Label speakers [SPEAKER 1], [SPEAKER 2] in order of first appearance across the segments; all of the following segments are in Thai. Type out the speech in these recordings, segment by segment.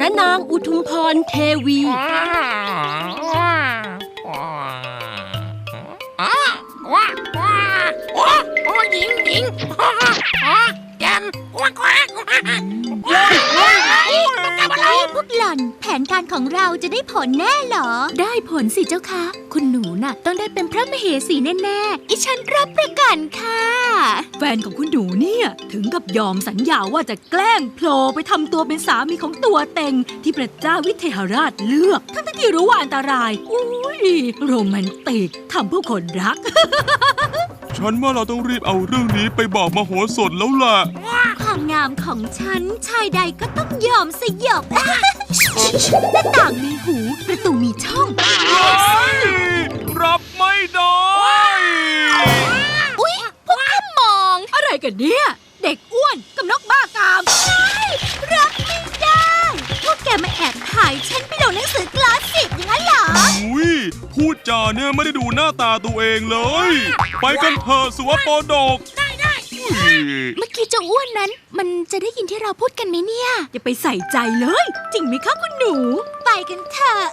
[SPEAKER 1] ระนางอุทุมพรเทวี
[SPEAKER 2] โอ้หญิงหญิงอ๋ออ๋อแกมกวักกวัก อ
[SPEAKER 3] น แผนการของเราจะได้ผลแน่เหรอ ได้ผลสิเจ้าค่ะคุณหนูน่ะ ต้องได้เป็นพระมเหสีแน่ๆอิฉันรับประกันค่ะ
[SPEAKER 4] แฟนของคุณหนูเนี่ย ถึงกับยอมสัญญาว่าจะแกล้งโผล่ไปทำตัวเป็นสามีของตัวเต็ง ที่พระเจ้าวิเทหราชเลือก ทั้งๆที่รู้ว่าอันตรายอุ้ยโรแมนติกทำเพื่อคนรัก
[SPEAKER 5] ฉันว่าเราต้องรีบเอาเรื่องนี้ไปบอกมโหสถแล้วล่ะ
[SPEAKER 3] ความงามของฉัน ชายใดก็ต้องยอมสยบ หน้าต่างมีหู ประตูมีช่อง
[SPEAKER 5] รับไม่ได้
[SPEAKER 3] อุ๊ย พวกข้ามอง
[SPEAKER 4] อะไรกันเนี่ย เด็กอ้วนกับนกบ้ากาม
[SPEAKER 3] รับไม่ได้ พวกแกมาแอบถ่ายฉันไปดูหนังสือกลาสสิกอย่างนั้นเหรอ
[SPEAKER 5] อุ้ยพูดจาเนี่ยไม่ได้ดูหน้าตาตัวเองเลย ไปกันเถอะสุวโปดกได้ได้
[SPEAKER 3] เมื่อกี้เจ้าอ้วนนั้น มันจะได้ยินที่เราพูดกันไหมเนี่ย
[SPEAKER 4] อย่าไปใส่ใจเลย จริงไหมคะคุณหนู
[SPEAKER 3] ไปกันเถอะ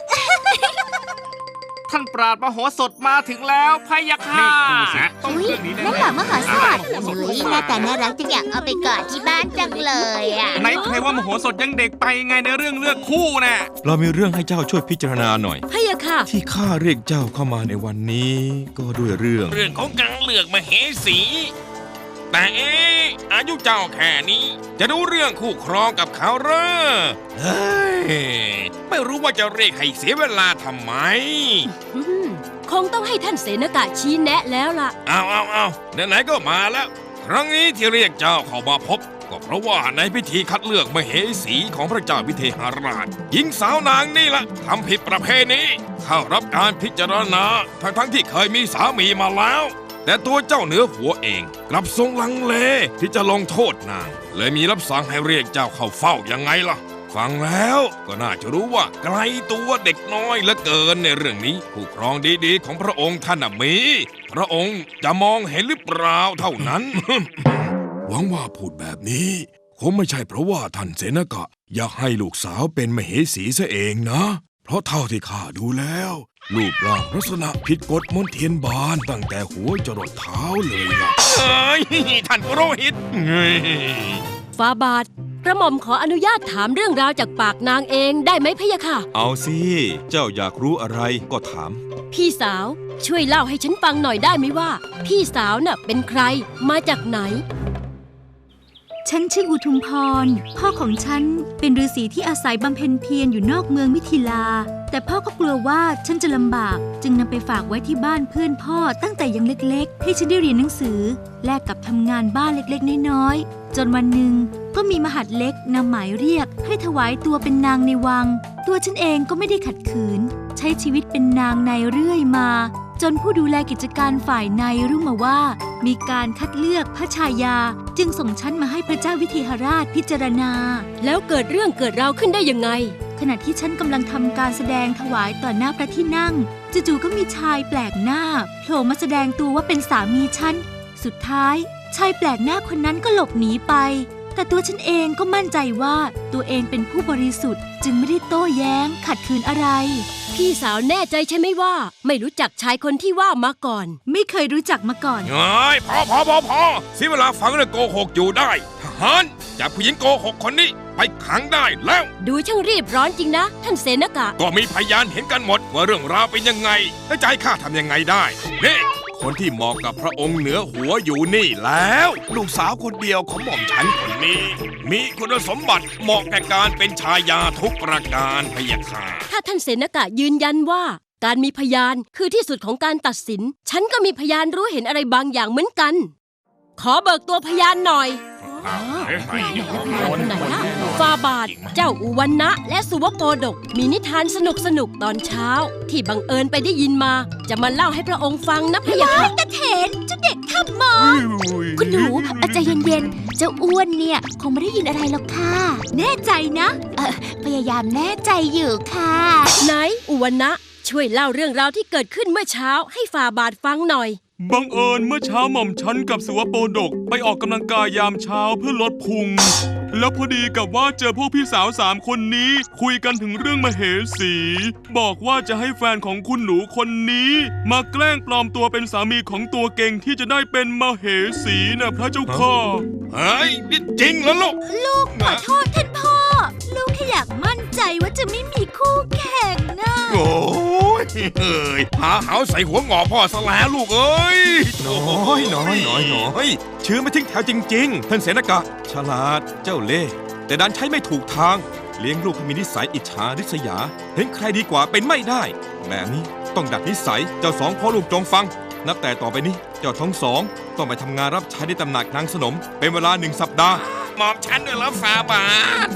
[SPEAKER 2] ท่านปราดมโหสถมาถึงแล้วพะยะค่ะต้อง
[SPEAKER 3] อุ๊ย
[SPEAKER 2] เรื่องนี้แน่
[SPEAKER 3] นั่นเหรอมหาศาล
[SPEAKER 2] มโหสถ
[SPEAKER 3] อุ๊ยหน้าตาน่ารักจังอยากเอาไปกอดที่บ้านจังเลยอะ
[SPEAKER 2] ไหนใครว่ามโหสถยังเด็กไปไงในเรื่องเลือกคู่น่ะ
[SPEAKER 6] เรามีเรื่องให้เจ้าช่วยพิจารณาหน่อย
[SPEAKER 4] พะยะค่ะ
[SPEAKER 6] ที่ข้าเรียกเจ้าเข้ามาในวันนี้ ก็ด้วยเรื่อง
[SPEAKER 7] เรื่องของการเลือกมาเหสี แต่เอ๊ะอายุเจ้าแค่นี้ จะรู้เรื่องคู่ครองกับเขาเหรอเฮ้ยไม่รู้ว่าจะเรียกให้เสียเวลาทำไม
[SPEAKER 1] อืมคงต้องให้ท่านเสนากะชี้แนะแล้วล่ะ
[SPEAKER 7] เอาเอาเอาไหนๆก็มาแล้ว ครั้งนี้ที่เรียกเจ้าเข้ามาพบ ก็เพราะว่าในพิธีคัดเลือกมเหสีของพระเจ้าวิเทหราชหญิงสาวนางนี่ละทำผิดประเพณีเข้ารับการพิจารณาทั้งทั้งๆที่เคยมีสามีมาแล้ว แต่ตัวเจ้าเหนือหัวเองกลับทรงลังเลที่จะลงโทษนาง เลยมีรับสั่งให้เรียกเจ้าเข้าเฝ้ายังไงล่ะ ฟังแล้วก็น่าจะรู้ว่าไกลตัวเด็กน้อยเหลือเกินในเรื่องนี้ ผู้ครองดีๆ ของพระองค์ท่านมี พระองค์จะมองเห็นหรือเปล่าเท่านั้น
[SPEAKER 6] หวังว่าพูดแบบนี้คงไม่ใช่เพราะว่าท่านเสนกะ อยากให้ลูกสาวเป็นมเหสีซะเองนะ เพราะเท่าที่ข้าดูแล้ว รูปร่างลักษณะผิดกฎมนเทียนบานตั้งแต่หัวจรดเท้าเลยล่ะ
[SPEAKER 7] เอ้ยท่านปุโรหิตเฮ้ย
[SPEAKER 1] ฟาบาทกระหม่อมขออนุญาตถามเรื่องราวจากปากนางเองได้ไหมพะยะค่ะ
[SPEAKER 6] เอาสิ เจ้าอยากรู้อะไรก็ถาม
[SPEAKER 1] พี่สาวช่วยเล่าให้ฉันฟังหน่อยได้ไหมว่า พี่สาวน่ะเป็นใครมาจากไหน
[SPEAKER 4] ฉันชื่ออุทุมพร พ่อของฉันเป็นฤาษีที่อาศัยบำเพ็ญเพียรอยู่นอกเมืองมิถิลา แต่พ่อก็กลัวว่าฉันจะลำบาก จึงนำไปฝากไว้ที่บ้านเพื่อนพ่อตั้งแต่ยังเล็กๆ ให้ฉันได้เรียนหนังสือ แลกกับทำงานบ้านเล็กๆ น้อยๆ จนวันหนึ่งก็มีมหาดเล็กนำหมายเรียก ให้ถวายตัวเป็นนางในวัง ตัวฉันเองก็ไม่ได้ขัดขืน ใช้ชีวิตเป็นนางในเรื่อยมา จนผู้ดูแลกิจการฝ่ายในรู้มาว่า มีการคัดเลือกพระชายา จึงส่งฉันมาให้พระเจ้าวิเทหราชพิจารณา
[SPEAKER 1] แล้วเกิดเรื่องเกิดราวขึ้นได้ยังไง
[SPEAKER 4] ขณะที่ฉันกำลังทำการแสดงถวายต่อหน้าพระที่นั่งจู่ๆก็มีชายแปลกหน้าโผล่มาแสดงตัวว่าเป็นสามีฉันสุดท้าย ชายแปลกหน้าคนนั้นก็หลบหนีไป แต่ตัวฉันเองก็มั่นใจว่าตัวเองเป็นผู้บริสุทธิ์ จึงไม่ได้โต้แย้งขัดขืนอะไร
[SPEAKER 1] พี่สาวแน่ใจใช่ไหมว่า ไม่รู้จักชายคนที่ว่ามาก่อน
[SPEAKER 4] ไม่เคยรู้จักมาก่อน
[SPEAKER 7] เฮ้ยพอพอพอพอเสียเวลาฟังเรื่องโกหกอยู่ได้ทหารจับผู้หญิงโกหกคนนี้ไปขังได้แล้ว
[SPEAKER 1] ดูช่างรีบร้อนจริงนะ ท่านเสนากะ
[SPEAKER 7] ก็มีพยานเห็นกันหมดว่าเรื่องราวเป็นยังไงแล้วจะให้ข้าทำยังไงได้นี่ คนที่เหมาะกับพระองค์เหนือหัวอยู่นี่แล้วลูกสาวคนเดียวของหม่อมฉันคนนี้ มีคุณสมบัติเหมาะแก่การเป็นชายาทุกประการพยาค่ะ
[SPEAKER 1] ถ้าท่านเสนากะยืนยันว่า การมีพยานคือที่สุดของการตัดสิน ฉันก็มีพยานรู้เห็นอะไรบางอย่างเหมือนกัน ขอเบิกตัวพยานหน่อย คนไหนล่ะฟาบาทเจ้าอุวันนะและสุวโปดก มีนิทานสนุกสนุกตอนเช้า ที่บังเอิญไปได้ยินมา จะมาเล่าให้พระองค์ฟังนะพะยะค่ะ
[SPEAKER 3] ตะเถนเจ้าเด็กทำมอคุณหนูอาใจเย็นๆ เจ้าอ้วนเนี่ย คงไม่ได้ยินอะไรหรอกค่ะ
[SPEAKER 4] แน่ใจนะ
[SPEAKER 3] เออพยายามแน่ใจอยู่ค่ะ
[SPEAKER 1] ไหนอุวันนะ ช่วยเล่าเรื่องราวที่เกิดขึ้นเมื่อเช้าให้ฟาบาทฟังหน่อย
[SPEAKER 5] บังเอิญเมื่อเช้าหม่อมฉันกับสุวโปดก ไปออกกำลังกายยามเช้าเพื่อลดพุง แล้วพอดีกับว่าเจอพวกพี่สาวสามคนนี้ คุยกันถึงเรื่องมเหสี บอกว่าจะให้แฟนของคุณหนูคนนี้ มาแกล้งปลอมตัวเป็นสามีของตัวเก่งที่จะได้เป็นมเหสีนะพระเจ้าข้า
[SPEAKER 7] เฮ้ยนี่จริงแล้วลูก
[SPEAKER 3] ลูกขอโทษท่าน ใจว่าจะไม่มีคู่แข่งนะ
[SPEAKER 7] โอ้ยเอ้ยหาเหาใส่หัวงอพ่อซะแล้วลูกเอ้ย
[SPEAKER 8] น้อยน้อยน้อยน้อยชื่อไม่ทิ้งแถวจริง ๆ ท่านเสนากะ ฉลาดเจ้าเล่ห์แต่ดันใช้ไม่ถูกทาง เลี้ยงลูกให้มีนิสัยอิจฉาริษยา เห็นใครดีกว่าเป็นไม่ได้ แบบนี้ต้องดัดนิสัยเจ้าสองพ่อลูกจงฟัง นับแต่ต่อไปนี้เจ้าทั้งสองต้องไปทำงานรับใช้ในตำหนักนางสนม เป็นเวลาหนึ่งสัปดาห์
[SPEAKER 7] หมอมฉันด้วยแล้วฟาบาท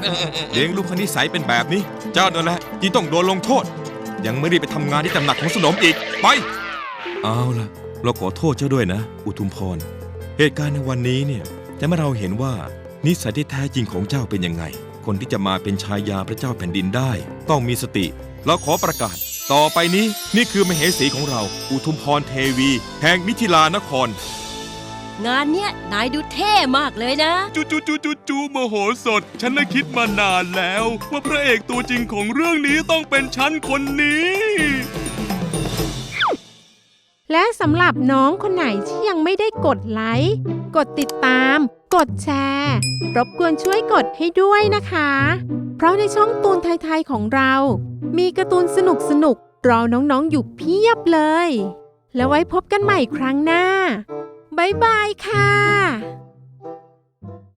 [SPEAKER 8] เลี้ยงลูกให้นิสัยเป็นแบบนี้ เจ้านั่นแหละที่ต้องโดนลงโทษ ยังไม่ได้ไปทำงานที่ตำหนักของสนมอีก ไป เอาล่ะ เราขอโทษเจ้าด้วยนะ อุทุมพร เหตุการณ์ในวันนี้เนี่ยจะให้เราเห็นว่านิสัยที่แท้จริงของเจ้าเป็นยังไง คนที่จะมาเป็นชายาพระเจ้าแผ่นดินได้ ต้องมีสติ เราขอประกาศ ต่อไปนี้นี่คือมเหสีของเรา อุทุมพรเทวี แห่งมิถิลานคร
[SPEAKER 1] งานเนี้ยนายดูเท่มากเลยนะ
[SPEAKER 5] จูจูจูจูจูโมโหสดฉันน่ะคิดมานานแล้ว ว่าพระเอกตัวจริงของเรื่องนี้ต้องเป็นฉันคนนี้
[SPEAKER 9] และสำหรับน้องคนไหนที่ยังไม่ได้กดไลค์กดติดตาม กดแชร์ รบกวนช่วยกดให้ด้วยนะคะ เพราะในช่องตูนไทยๆของเรา มีการ์ตูนสนุกๆรอน้องๆอยู่เพียบเลย แล้วไว้พบกันใหม่ครั้งหน้า บ๊ายบายค่ะ